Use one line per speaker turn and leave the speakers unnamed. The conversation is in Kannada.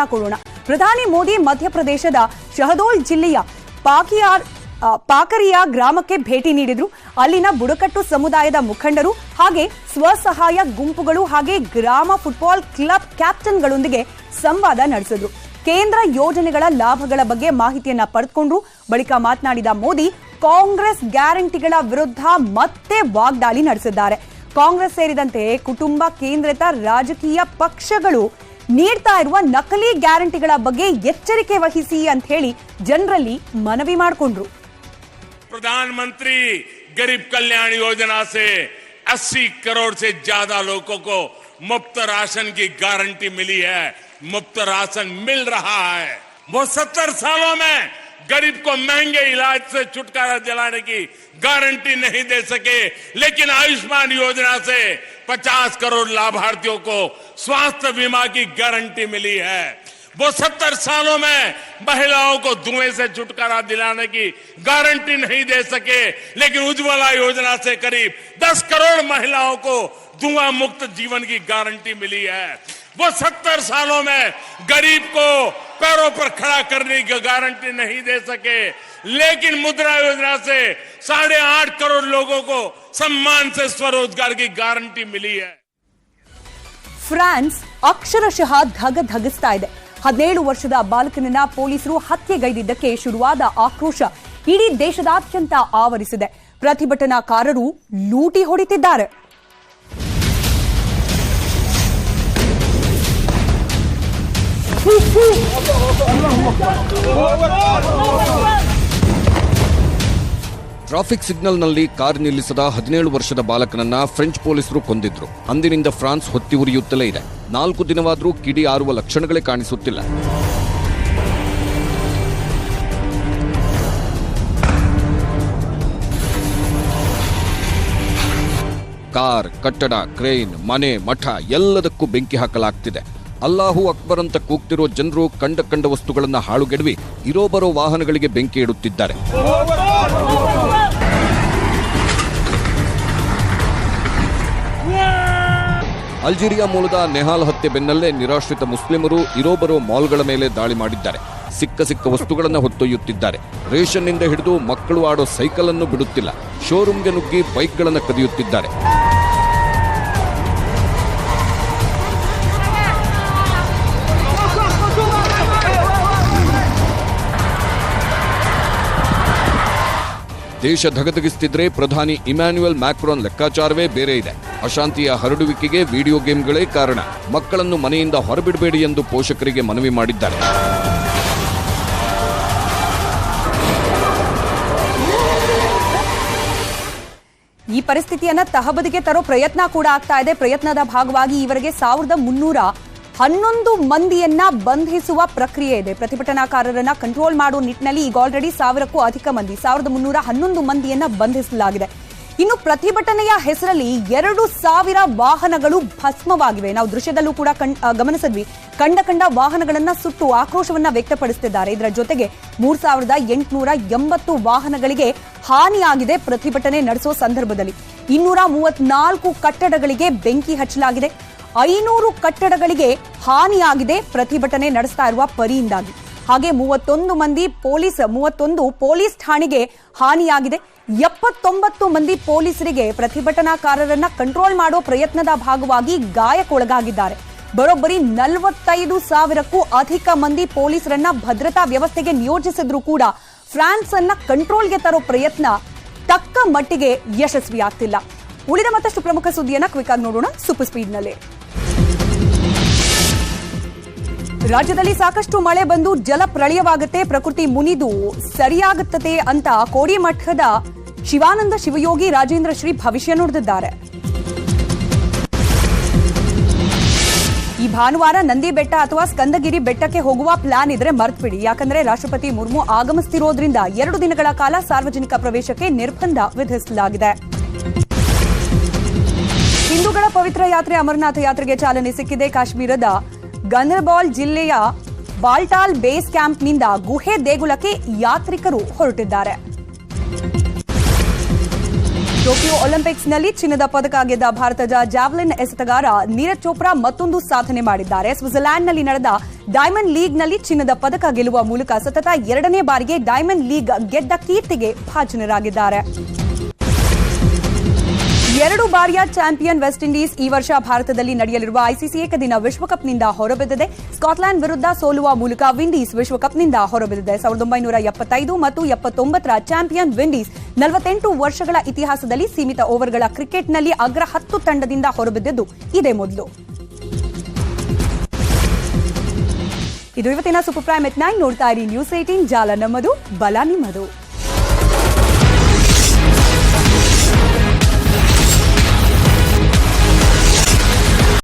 ಗಮನ ಕೊಡೋಣ. ಪ್ರಧಾನಿ ಮೋದಿ ಮಧ್ಯಪ್ರದೇಶದ ಶಹದೋಲ್ ಜಿಲ್ಲೆಯ ಪಾಕಿಯಾರ್ ಪಾಕರಿಯ ಗ್ರಾಮಕ್ಕೆ ಭೇಟಿ ನೀಡಿದ್ರು. ಅಲ್ಲಿನ ಬುಡಕಟ್ಟು ಸಮುದಾಯದ ಮುಖಂಡರು ಹಾಗೆ ಸ್ವಸಹಾಯ ಗುಂಪುಗಳು ಹಾಗೆ ಗ್ರಾಮ ಫುಟ್ಬಾಲ್ ಕ್ಲಬ್ ಕ್ಯಾಪ್ಟನ್ಗಳೊಂದಿಗೆ ಸಂವಾದ ನಡೆಸಿದ್ರು. ಕೇಂದ್ರ ಯೋಜನೆಗಳ ಲಾಭಗಳ ಬಗ್ಗೆ ಮಾಹಿತಿಯನ್ನ ಪಡೆದುಕೊಂಡ್ರು ಬಳಿಕ ಮಾತನಾಡಿದ ಮೋದಿ, ಕಾಂಗ್ರೆಸ್ ಗ್ಯಾರಂಟಿಗಳ ವಿರುದ್ಧ ಮತ್ತೆ ವಾಗ್ದಾಳಿ ನಡೆಸಿದ್ದಾರೆ. ಕಾಂಗ್ರೆಸ್ ಸೇರಿದಂತೆ ಕುಟುಂಬ ಕೇಂದ್ರಿತ ರಾಜಕೀಯ ಪಕ್ಷಗಳು ನೀಡ್ತಾ ಇರುವ ನಕಲಿ ಗ್ಯಾರಂಟಿಗಳ ಬಗ್ಗೆ ಎಚ್ಚರಿಕೆ ವಹಿಸಿ ಅಂತ ಹೇಳಿ ಜನರಲ್ಲಿ ಮನವಿ ಮಾಡಿಕೊಂಡ್ರು
प्रधानमंत्री गरीब कल्याण योजना से 80 करोड़ से ज्यादा लोगों को मुफ्त राशन की गारंटी मिली है मुफ्त राशन मिल रहा है वो सत्तर सालों में गरीब को महँगे इलाज से छुटकारा दिलाने की गारंटी नहीं दे सके, लेकिन आयुष्मान योजना से 50 करोड़ लाभार्थियों को स्वास्थ्य बीमा की गारंटी मिली है। वो सत्तर सालों में महिलाओं को धुएँ से छुटकारा दिलाने की गारंटी नहीं दे सके, लेकिन उज्ज्वला योजना से करीब 10 करोड़ महिलाओं को धुआँ मुक्त जीवन की गारंटी मिली है। वो सत्तर सालों में गरीब को पैरों पर खड़ा करने की गारंटी नहीं दे सके लेकिन मुद्रा योजना से साढ़े आठ करोड़ लोगों को सम्मान से स्वरोजगार की गारंटी मिली है
ಫ್ರಾನ್ಸ್ ಅಕ್ಷರಶಃ ಧಗಧಗಿಸ್ತಾ ಇದೆ ಹದಿನೇಳು ವರ್ಷದ ಬಾಲಕನನ್ನ ಪೊಲೀಸರು ಹತ್ಯೆಗೈದಿದ್ದಕ್ಕೆ ಶುರುವಾದ ಆಕ್ರೋಶ ಇಡೀ ದೇಶದಾದ್ಯಂತ ಆವರಿಸಿದೆ ಪ್ರತಿಭಟನಾಕಾರರು ಲೂಟಿ ಹೊಡಿತಿದ್ದಾರೆ
ಟ್ರಾಫಿಕ್ ಸಿಗ್ನಲ್ನಲ್ಲಿ ಕಾರ್ ನಿಲ್ಲಿಸದ ಹದಿನೇಳು ವರ್ಷದ ಬಾಲಕನನ್ನ ಫ್ರೆಂಚ್ ಪೊಲೀಸರು ಕೊಂದಿದ್ರು. ಅಂದಿನಿಂದ ಫ್ರಾನ್ಸ್ ಹೊತ್ತಿ ಉರಿಯುತ್ತಲೇ ಇದೆ. ನಾಲ್ಕು ದಿನವಾದರೂ ಕಿಡಿ ಆರುವ ಲಕ್ಷಣಗಳೇ ಕಾಣಿಸುತ್ತಿಲ್ಲ. ಕಾರ್, ಕಟ್ಟಡ, ಕ್ರೇನ್, ಮನೆ, ಮಠ ಎಲ್ಲದಕ್ಕೂ ಬೆಂಕಿ ಹಾಕಲಾಗ್ತಿದೆ. ಅಲ್ಲಾಹು ಅಕ್ಬರ್ ಅಂತ ಕೂಗ್ತಿರೋ ಜನರು ಕಂಡ ಕಂಡ ವಸ್ತುಗಳನ್ನ ಹಾಳುಗೆಡವಿ ಇರೋ ಬರೋ ವಾಹನಗಳಿಗೆ ಬೆಂಕಿ ಇಡುತ್ತಿದ್ದಾರೆ. ಅಲ್ಜೀರಿಯಾ ಮೂಲದ ನೆಹಾಲ್ ಹತ್ಯೆ ಬೆನ್ನಲ್ಲೇ ನಿರಾಶ್ರಿತ ಮುಸ್ಲಿಮರು ಇರೋ ಬರೋ ಮಾಲ್ಗಳ ಮೇಲೆ ದಾಳಿ ಮಾಡಿದ್ದಾರೆ. ಸಿಕ್ಕ ಸಿಕ್ಕ ವಸ್ತುಗಳನ್ನ ಹೊತ್ತೊಯ್ಯುತ್ತಿದ್ದಾರೆ. ರೇಷನ್ನಿಂದ ಹಿಡಿದು ಮಕ್ಕಳು ಆಡೋ ಸೈಕಲ್ ಅನ್ನು ಬಿಡುತ್ತಿಲ್ಲ. ಶೋರೂಮ್ಗೆ ನುಗ್ಗಿ ಬೈಕ್ಗಳನ್ನು ಕದಿಯುತ್ತಿದ್ದಾರೆ. ದೇಶ ಧಗಧಗಿಸ್ತಿದ್ರೆ ಪ್ರಧಾನಿ ಇಮ್ಯಾನ್ಯುಯಲ್ ಮ್ಯಾಕ್ರೋನ್ ಲೆಕ್ಕಾಚಾರವೇ ಬೇರೆ ಇದೆ. ಅಶಾಂತಿಯ ಹರಡುವಿಕೆಗೆ ವಿಡಿಯೋ ಗೇಮ್ಗಳೇ ಕಾರಣ. ಮಕ್ಕಳನ್ನು ಮನೆಯಿಂದ ಹೊರಬಿಡಬೇಡಿ ಎಂದು ಪೋಷಕರಿಗೆ ಮನವಿ ಮಾಡಿದ್ದಾರೆ.
ಈ ಪರಿಸ್ಥಿತಿಯನ್ನ ತಹಬದಿಗೆ ತರೋ ಪ್ರಯತ್ನ ಕೂಡ ಆಗ್ತಾ ಇದೆ. ಪ್ರಯತ್ನದ ಭಾಗವಾಗಿ ಈವರೆಗೆ ಸಾವಿರದ ಮುನ್ನೂರ ಹನ್ನೊಂದು ಮಂದಿಯನ್ನ ಬಂಧಿಸುವ ಪ್ರಕ್ರಿಯೆ ಇದೆ. ಪ್ರತಿಭಟನಾಕಾರರನ್ನ ಕಂಟ್ರೋಲ್ ಮಾಡುವ ನಿಟ್ಟಿನಲ್ಲಿ ಈಗ ಆಲ್ರೆಡಿ ಸಾವಿರಕ್ಕೂ ಅಧಿಕ ಮಂದಿ, ಸಾವಿರದ ಮುನ್ನೂರ ಹನ್ನೊಂದು ಮಂದಿಯನ್ನ ಬಂಧಿಸಲಾಗಿದೆ. ಇನ್ನು ಪ್ರತಿಭಟನೆಯ ಹೆಸರಲ್ಲಿ ಎರಡು ಸಾವಿರ ವಾಹನಗಳು ಭಸ್ಮವಾಗಿವೆ. ನಾವು ದೃಶ್ಯದಲ್ಲೂ ಕೂಡ ಗಮನಿಸಿದ್ವಿ. ಕಂಡ ಕಂಡ ವಾಹನಗಳನ್ನ ಸುಟ್ಟು ಆಕ್ರೋಶವನ್ನ ವ್ಯಕ್ತಪಡಿಸುತ್ತಿದ್ದಾರೆ ಇದರ ಜೊತೆಗೆ ಮೂರ್ ಸಾವಿರದ ಎಂಟುನೂರ ಎಂಬತ್ತು ವಾಹನಗಳಿಗೆ ಹಾನಿಯಾಗಿದೆ ಪ್ರತಿಭಟನೆ ನಡೆಸುವ ಸಂದರ್ಭದಲ್ಲಿ. ಇನ್ನೂರ ಮೂವತ್ನಾಲ್ಕು ಕಟ್ಟಡಗಳಿಗೆ ಬೆಂಕಿ ಹಚ್ಚಲಾಗಿದೆ. ಐನೂರು ಕಟ್ಟಡಗಳಿಗೆ ಹಾನಿಯಾಗಿದೆ ಪ್ರತಿಭಟನೆ ನಡೆಸ್ತಾ ಇರುವ ಪರಿಯಿಂದಾಗಿ. ಹಾಗೆ ಮೂವತ್ತೊಂದು ಮಂದಿ ಪೊಲೀಸ್, ಮೂವತ್ತೊಂದು ಪೊಲೀಸ್ ಠಾಣೆಗೆ ಹಾನಿಯಾಗಿದೆ. ಎಪ್ಪತ್ತೊಂಬತ್ತು ಮಂದಿ ಪೊಲೀಸರಿಗೆ ಪ್ರತಿಭಟನಾಕಾರರನ್ನ ಕಂಟ್ರೋಲ್ ಮಾಡೋ ಪ್ರಯತ್ನದ ಭಾಗವಾಗಿ ಗಾಯಕ್ಕೊಳಗಾಗಿದ್ದಾರೆ. ಬರೋಬ್ಬರಿ ನಲವತ್ತೈದು ಸಾವಿರಕ್ಕೂ ಅಧಿಕ ಮಂದಿ ಪೊಲೀಸರನ್ನ ಭದ್ರತಾ ವ್ಯವಸ್ಥೆಗೆ ನಿಯೋಜಿಸಿದ್ರೂ ಕೂಡ ಫ್ರಾನ್ಸ್ ಅನ್ನ ಕಂಟ್ರೋಲ್ಗೆ ತರೋ ಪ್ರಯತ್ನ ತಕ್ಕ ಮಟ್ಟಿಗೆ ಯಶಸ್ವಿಯಾಗ್ತಿಲ್ಲ. ಉಳಿದ ಮತ್ತಷ್ಟು ಪ್ರಮುಖ ಸುದ್ದಿಯನ್ನ ಕ್ವಿಕ್ ಆಗಿ ನೋಡೋಣ. ಸೂಪರ್ ಸ್ಪೀಡ್ನಲ್ಲಿ. ರಾಜ್ಯದಲ್ಲಿ ಸಾಕಷ್ಟು ಮಳೆ ಬಂದು ಜಲ ಪ್ರಳಯವಾಗುತ್ತೆ. ಪ್ರಕೃತಿ ಮುನಿದು ಸರಿಯಾಗುತ್ತದೆ ಅಂತ ಕೋಡಿಮಠದ ಶಿವಾನಂದ ಶಿವಯೋಗಿ ರಾಜೇಂದ್ರ ಶ್ರೀ ಭವಿಷ್ಯ ನುಡಿದಿದ್ದಾರೆ. ಈ ಭಾನುವಾರ ನಂದಿ ಬೆಟ್ಟ ಅಥವಾ ಸ್ಕಂದಗಿರಿ ಬೆಟ್ಟಕ್ಕೆ ಹೋಗುವ ಪ್ಲಾನ್ ಇದ್ರೆ ಮರ್ತ್ಬಿಡಿ. ಯಾಕಂದ್ರೆ ರಾಷ್ಟ್ರಪತಿ ಮುರ್ಮು ಆಗಮಿಸ್ತಿರೋದ್ರಿಂದ ಎರಡು ದಿನಗಳ ಕಾಲ ಸಾರ್ವಜನಿಕ ಪ್ರವೇಶಕ್ಕೆ ನಿರ್ಬಂಧ ವಿಧಿಸಲಾಗಿದೆ. ಹಿಂದೂಗಳ ಪವಿತ್ರ ಯಾತ್ರೆ ಅಮರನಾಥ ಯಾತ್ರೆಗೆ ಚಾಲನೆ ಸಿಕ್ಕಿದೆ. ಕಾಶ್ಮೀರದ ಗಂದರ್ಬಾಲ್ ಜಿಲ್ಲೆಯ ಬಾಲ್ಟಾಲ್ ಬೇಸ್ ಕ್ಯಾಂಪ್ನಿಂದ ಗುಹೆ ದೇಗುಲಕ್ಕೆ ಯಾತ್ರಿಕರು ಹೊರಟಿದ್ದಾರೆ. ಟೋಕಿಯೋ ಒಲಿಂಪಿಕ್ಸ್ನಲ್ಲಿ ಚಿನ್ನದ ಪದಕ ಗೆದ್ದ ಭಾರತದ ಜಾವ್ಲಿನ್ ಎಸೆತಗಾರ ನೀರಜ್ ಚೋಪ್ರಾ ಮತ್ತೊಂದು ಸಾಧನೆ ಮಾಡಿದ್ದಾರೆ. ಸ್ವಿಟ್ಜರ್ಲ್ಯಾಂಡ್ನಲ್ಲಿ ನಡೆದ ಡೈಮಂಡ್ ಲೀಗ್ನಲ್ಲಿ ಚಿನ್ನದ ಪದಕ ಗೆಲ್ಲುವ ಮೂಲಕ ಸತತ ಎರಡನೇ ಬಾರಿಗೆ ಡೈಮಂಡ್ ಲೀಗ್ ಗೆದ್ದ ಕೀರ್ತಿಗೆ ಭಾಜನರಾಗಿದ್ದಾರೆ. ಎರಡು ಬಾರಿಯ ಚಾಂಪಿಯನ್ ವೆಸ್ಟ್ ಇಂಡೀಸ್ ಈ ವರ್ಷ ಭಾರತದಲ್ಲಿ ನಡೆಯಲಿರುವ ಐಸಿಸಿ ಏಕದಿನ ವಿಶ್ವಕಪ್ನಿಂದ ಹೊರಬಿದ್ದಿದೆ. ಸ್ಕಾಟ್ಲೆಂಡ್ ವಿರುದ್ಧ ಸೋಲುವ ಮೂಲಕ ವಿಂಡೀಸ್ ವಿಶ್ವಕಪ್ನಿಂದ ಹೊರಬಿದ್ದಿದೆ. ಸಾವಿರದ ಒಂಬೈನೂರ ಎಪ್ಪತ್ತೈದು ಮತ್ತು ಎಪ್ಪತ್ತೊಂಬತ್ತರ ಚಾಂಪಿಯನ್ ವಿಂಡೀಸ್ ನಲವತ್ತೆಂಟು ವರ್ಷಗಳ ಇತಿಹಾಸದಲ್ಲಿ ಸೀಮಿತ ಓವರ್ಗಳ ಕ್ರಿಕೆಟ್ನಲ್ಲಿ ಅಗ್ರ ಹತ್ತು ತಂಡದಿಂದ ಹೊರಬಿದ್ದಿದ್ದು ಇದೇ ಮೊದಲು. ಇದು ಇವತ್ತಿನ ಸೂಪರ್ ಪ್ರೈಮ್ ಎಟ್ ನೈನ್ ನೋಡ್ತಾ ಇರಿ. ನ್ಯೂಸ್ ಏಟೀನ್ ಜಾಲ ನಮ್ಮದು, ಬಲ ನಿಮ್ಮದು.